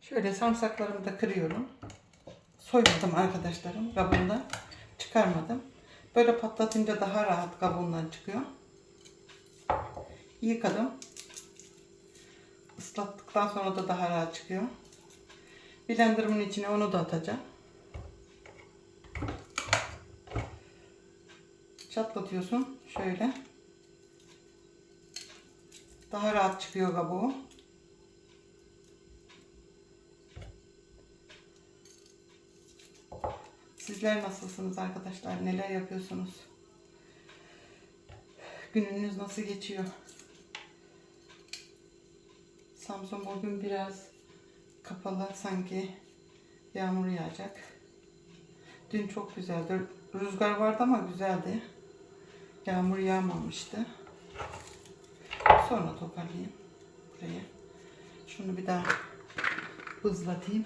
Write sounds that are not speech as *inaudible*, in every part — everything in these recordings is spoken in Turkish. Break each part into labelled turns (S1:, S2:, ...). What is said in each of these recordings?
S1: Şöyle sarımsaklarımı da kırıyorum. Soymadım arkadaşlarım kabuğundan. Çıkarmadım. Böyle patlatınca daha rahat kabuğundan çıkıyor. Yıkadım. Islattıktan sonra da daha rahat çıkıyor. Blenderımın içine onu da atacağım. Çatlatıyorsun şöyle. Daha rahat çıkıyor kabuğu. Sizler nasılsınız arkadaşlar? Neler yapıyorsunuz? Gününüz nasıl geçiyor? Samsun bugün biraz kapalı sanki yağmur yağacak. Dün çok güzeldi. Rüzgar vardı ama güzeldi. Yağmur yağmamıştı. Sonra toparlayayım burayı. Şunu bir daha hızlatayım.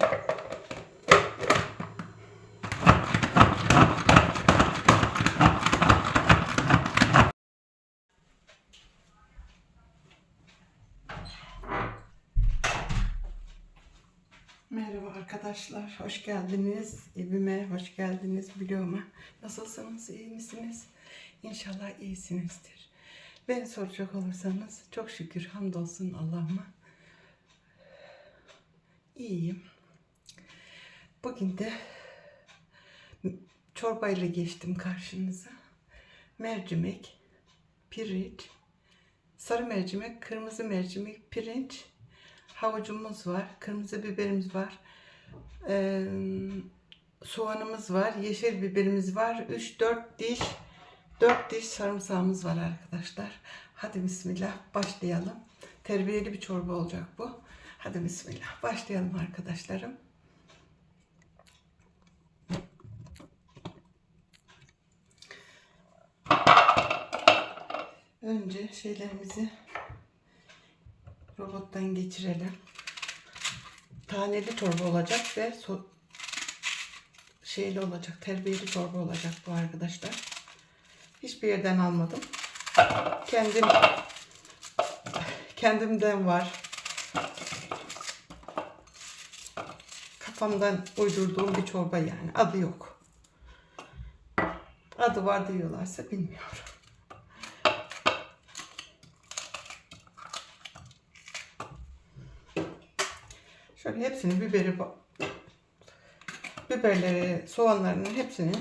S1: Arkadaşlar, hoş geldiniz. Evime hoş geldiniz, videoma. Nasılsınız, iyi misiniz? İnşallah iyisinizdir. Beni soracak olursanız çok şükür hamdolsun Allah'ıma. İyiyim. Bugün de çorbayla geçtim karşınıza. Mercimek, pirinç, sarı mercimek, kırmızı mercimek, pirinç, havucumuz var, kırmızı biberimiz var, eee, soğanımız var, yeşil biberimiz var, 3-4 diş, 4 diş sarımsağımız var arkadaşlar. Hadi bismillah başlayalım. Terbiyeli bir çorba olacak bu. Hadi bismillah başlayalım arkadaşlarım. Önce şeylerimizi robottan geçirelim. Taneli çorba olacak ve so şeyli olacak, terbiyeli çorba olacak bu arkadaşlar. Hiçbir yerden almadım. Kendim kendimden var. Kafamdan uydurduğum bir çorba yani. Adı yok. Adı var diyorlarsa bilmiyorum. Şöyle hepsini biberi biberleri, soğanlarının hepsini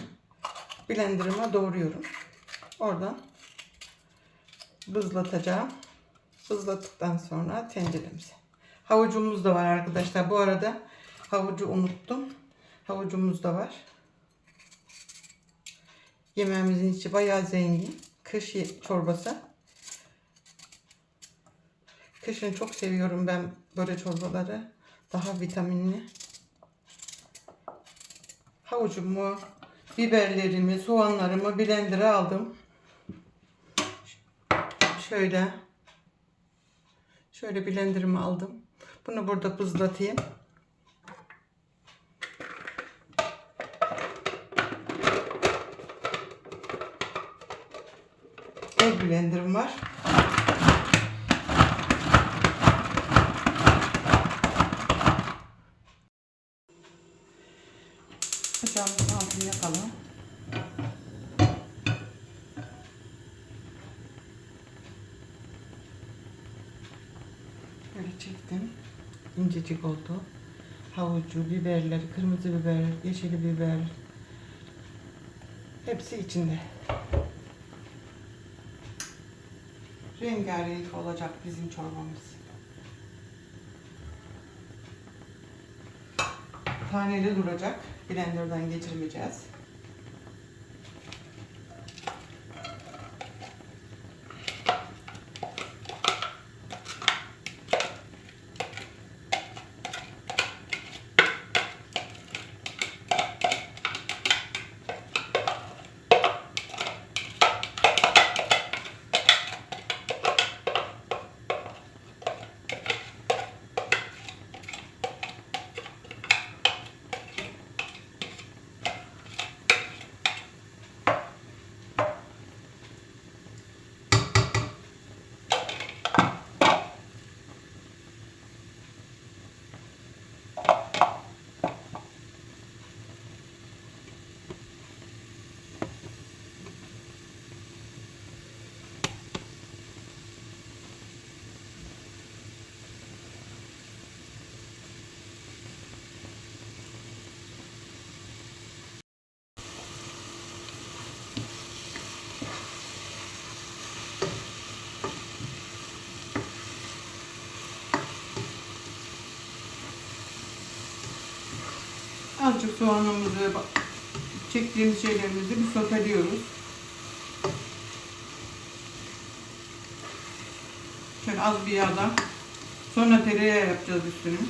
S1: blenderıma doğruyorum. Oradan bızlatacağım. Bızlattıktan sonra tenceremize. Havucumuz da var arkadaşlar. Bu arada havucu unuttum. Havucumuz da var. Yemeğimizin içi bayağı zengin. Kış çorbası. Kışın çok seviyorum ben böyle çorbaları. Daha vitaminli. Havucumu, biberlerimi, soğanlarımı blender'a aldım. Şöyle şöyle blender'ımı aldım. Bunu burada buzlatayım. El blender'ım var. Ocağımızın altını yakalım. Böyle çektim. İncecik oldu. Havucu, biberler, kırmızı biber, yeşil biber. Hepsi içinde. Rengarenk olacak bizim çorbamız. Taneli duracak. Blender'dan geçirmeyeceğiz. Azıcık soğanımızı, çektiğimiz şeylerimizi bir soteliyoruz. Şöyle az bir yağda. Sonra tereyağı yapacağız üstüne.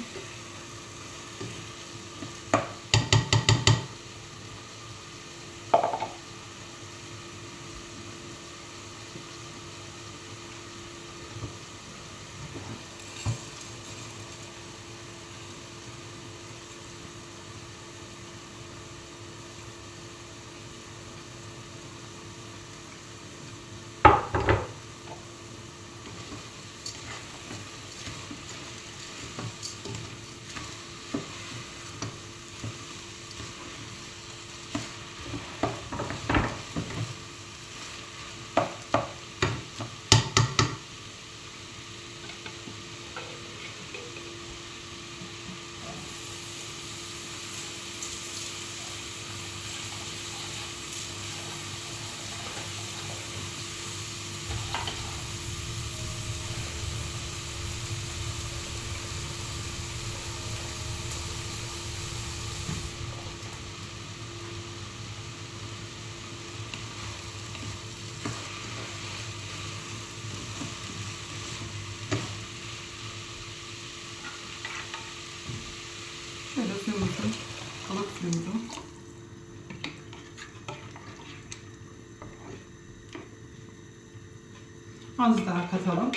S1: Az daha katalım.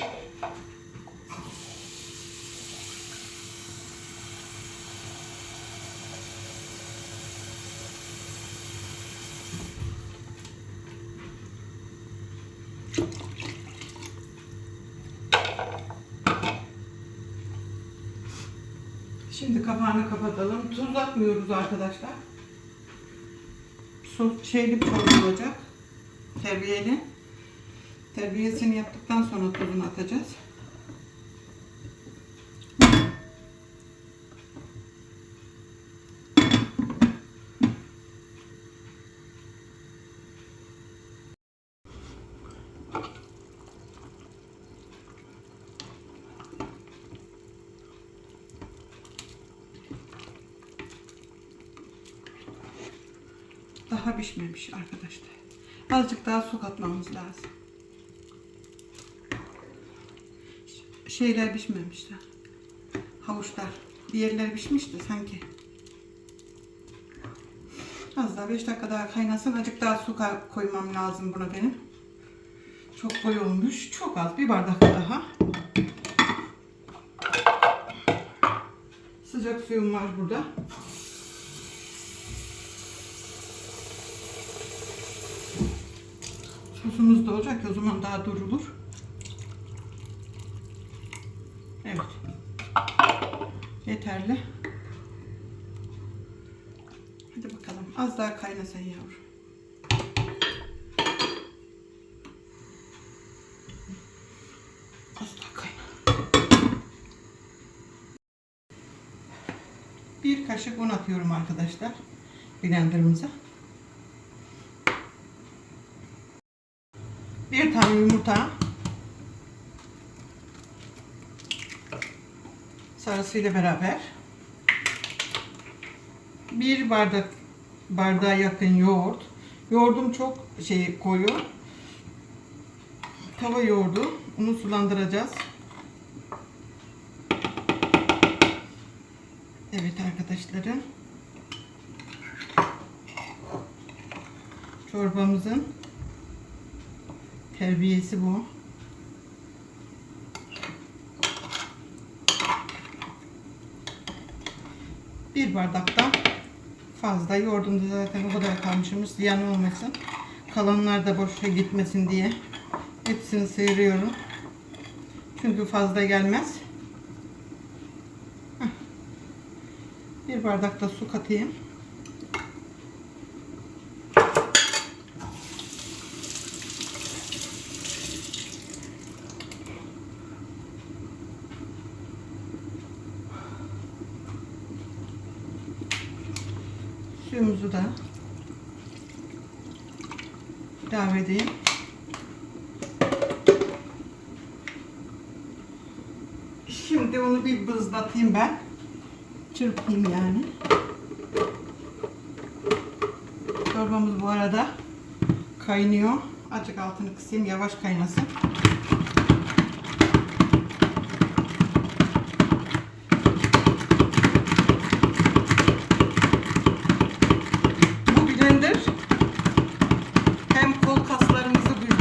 S1: Şimdi kapağını kapatalım. Tuz atmıyoruz arkadaşlar. Sos, şeyli bir çorba olacak. Terbiyeli. Terbiyesini yaptıktan sonra tuzunu atacağız. Daha pişmemiş arkadaşlar. Azıcık daha su katmamız lazım. Şeyler pişmemişler. Havuçlar. Diğerleri pişmişti sanki. Az daha 5 dakika daha kaynasın. Azıcık daha su koymam lazım buna benim. Çok koyu olmuş. Çok az. Bir bardak daha. Sıcak suyum var burada. Sosumuz da olacak o zaman daha durulur. Evet. Yeterli. Hadi bakalım. Az daha kaynasın yavrum. Az daha kayna. Bir kaşık un atıyorum arkadaşlar. Blenderımıza. Bir tane yumurta. Sarısıyla beraber. Bir bardak bardağa yakın yoğurt. Yoğurdum çok şey koyu. Tava yoğurdu. Unu sulandıracağız. Evet arkadaşlarım. Çorbamızın terbiyesi bu. Bir bardaktan fazla yoğurdumda zaten o kadar kalmışımız ziyan olmasın. Kalanlar da boşa gitmesin diye hepsini sıyırıyorum. Çünkü fazla gelmez. Bir bardak da su katayım. Suyumuzu da ilave edeyim. Şimdi onu bir bızlatayım ben. Çırpayım yani. Çorbamız bu arada kaynıyor. Azıcık altını kısayım yavaş kaynasın.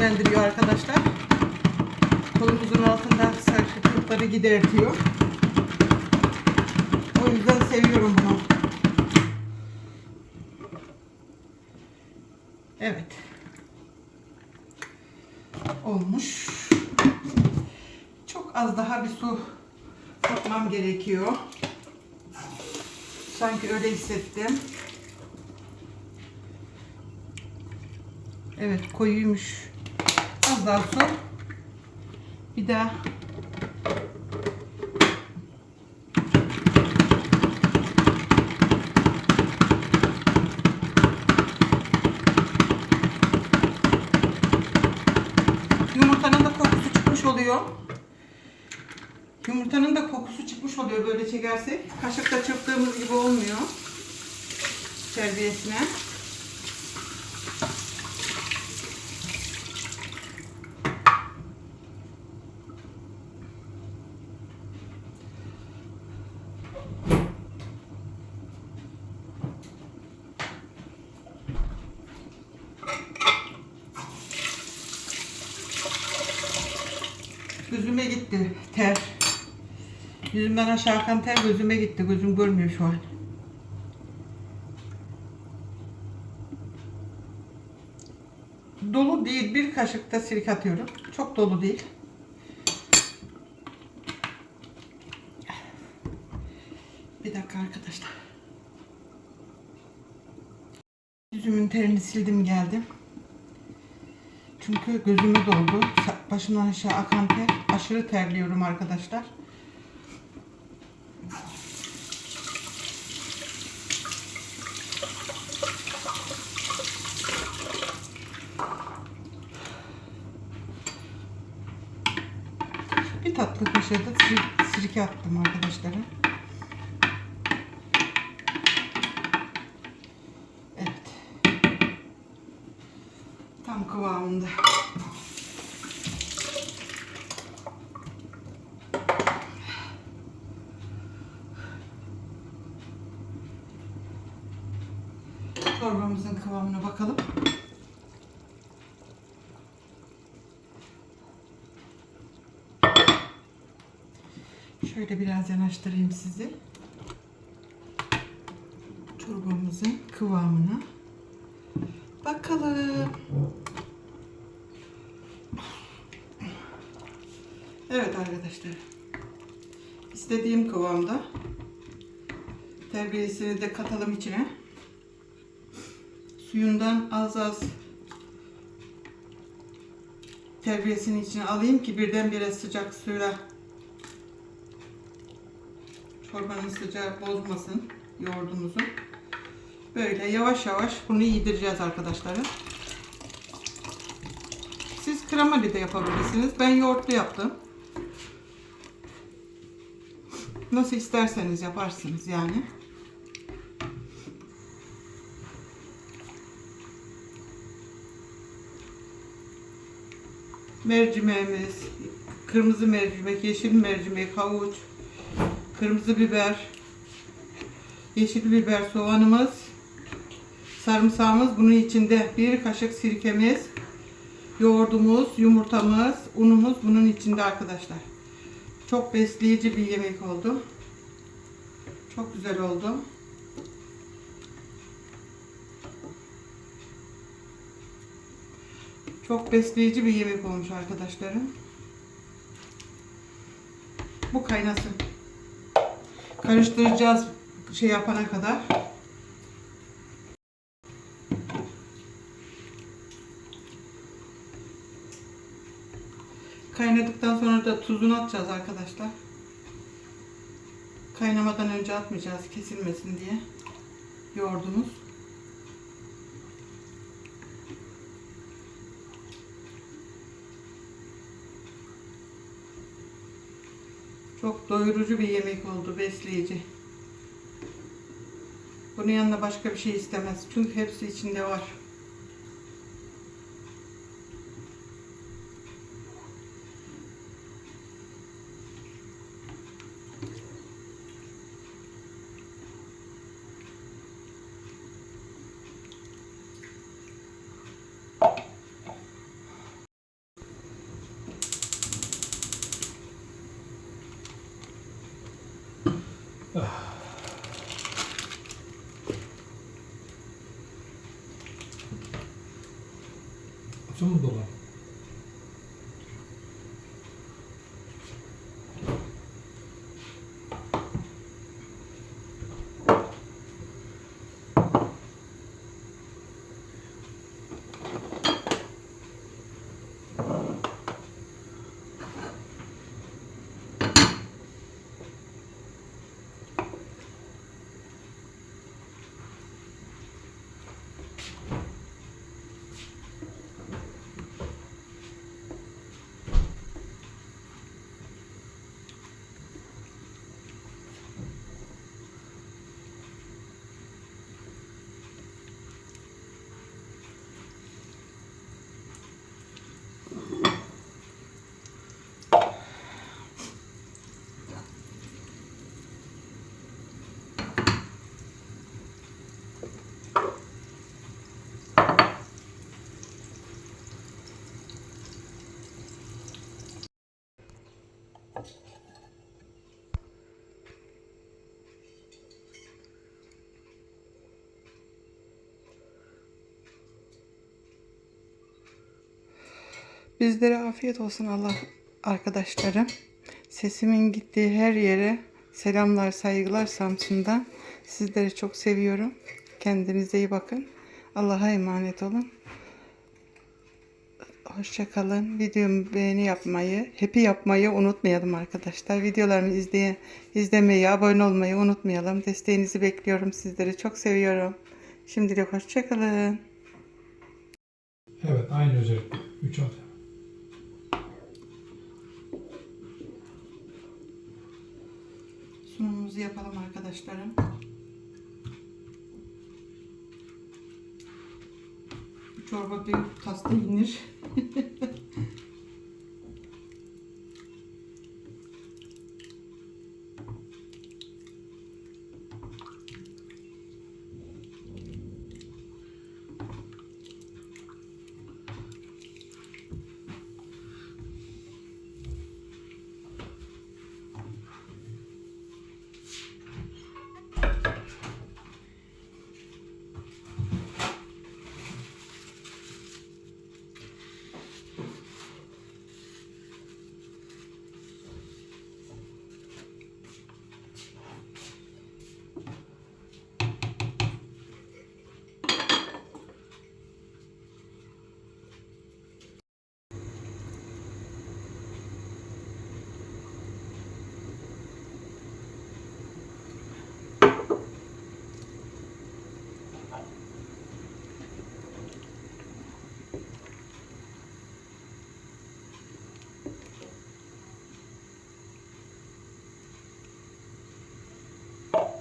S1: Güçlendiriyor arkadaşlar. Kolumuzun altında sarkıklıkları gidertiyor. O yüzden seviyorum bunu. Evet. Olmuş. Çok az daha bir su katmam gerekiyor. Sanki öyle hissettim. Evet koyuymuş. Az daha su. Bir daha Yumurtanın da kokusu çıkmış oluyor. Yumurtanın da kokusu çıkmış oluyor böyle çekersek. Kaşıkla çırptığımız gibi olmuyor. Terbiyesine. Gözüme gitti ter. Yüzümden aşağı akan ter gözüme gitti. Gözüm görmüyor şu an. Dolu değil. Bir kaşık da sirke atıyorum. Çok dolu değil. Bir dakika arkadaşlar. Yüzümün terini sildim geldim. Çünkü gözüme doldu. Başımdan aşağı akan ter. Aşırı terliyorum arkadaşlar. Bir tatlı kaşığı da sir- sirke attım arkadaşlar. Evet. Tam kıvamında. Çorbamızın kıvamına bakalım. Şöyle biraz yanaştırayım sizi. Çorbamızın kıvamına bakalım. Evet arkadaşlar. İstediğim kıvamda. Terbiyesini de katalım içine. Suyundan az az terbiyesini içine alayım ki birdenbire sıcak suyla çorbanın sıcağı bozmasın yoğurdumuzu. Böyle yavaş yavaş bunu yedireceğiz arkadaşlar. Siz kremalı de yapabilirsiniz. Ben yoğurtlu yaptım. Nasıl isterseniz yaparsınız yani. Mercimeğimiz, kırmızı mercimek, yeşil mercimek, havuç, kırmızı biber, yeşil biber, soğanımız, sarımsağımız, bunun içinde bir kaşık sirkemiz, yoğurdumuz, yumurtamız, unumuz bunun içinde arkadaşlar. Çok besleyici bir yemek oldu. Çok güzel oldu. Çok besleyici bir yemek olmuş arkadaşlarım. Bu kaynasın. Karıştıracağız şey yapana kadar. Kaynadıktan sonra da tuzunu atacağız arkadaşlar. Kaynamadan önce atmayacağız kesilmesin diye. Yoğurdumuz. Çok doyurucu bir yemek oldu, besleyici. Bunun yanında başka bir şey istemez. Çünkü hepsi içinde var.
S2: 这么多吗？
S1: Bizlere afiyet olsun Allah arkadaşlarım. Sesimin gittiği her yere selamlar, saygılar Samsun'dan. Sizleri çok seviyorum. Kendinize iyi bakın. Allah'a emanet olun. Hoşça kalın. Videomu beğeni yapmayı, happy yapmayı unutmayalım arkadaşlar. Videolarımı izleye, izlemeyi, abone olmayı unutmayalım. Desteğinizi bekliyorum. Sizleri çok seviyorum. Şimdilik hoşça kalın.
S2: Evet aynı özellik. 3 at.
S1: Sunumumuzu yapalım arkadaşlarım. Bu çorba bir tasta inir. *laughs*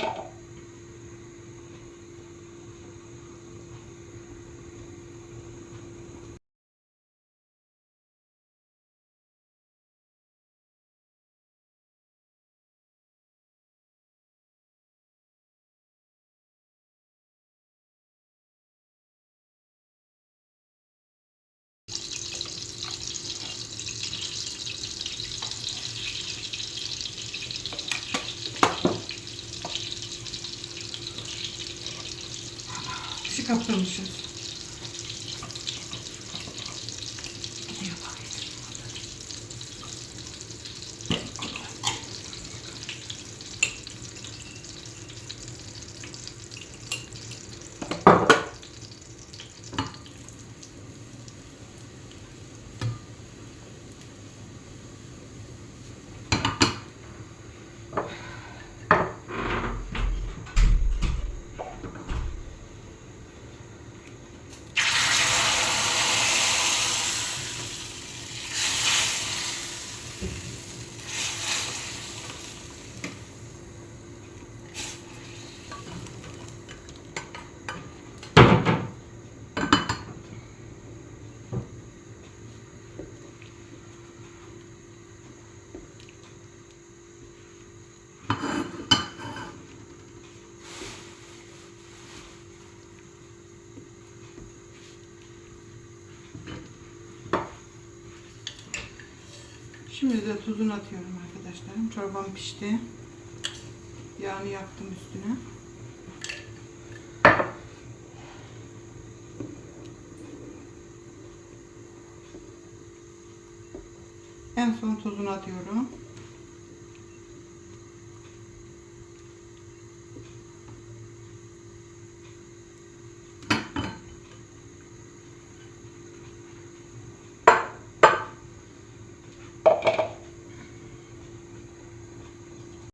S1: Thank you. Caprichos. Şimdi de tuzunu atıyorum arkadaşlarım. Çorbam pişti. Yağını yaktım üstüne. En son tuzunu atıyorum.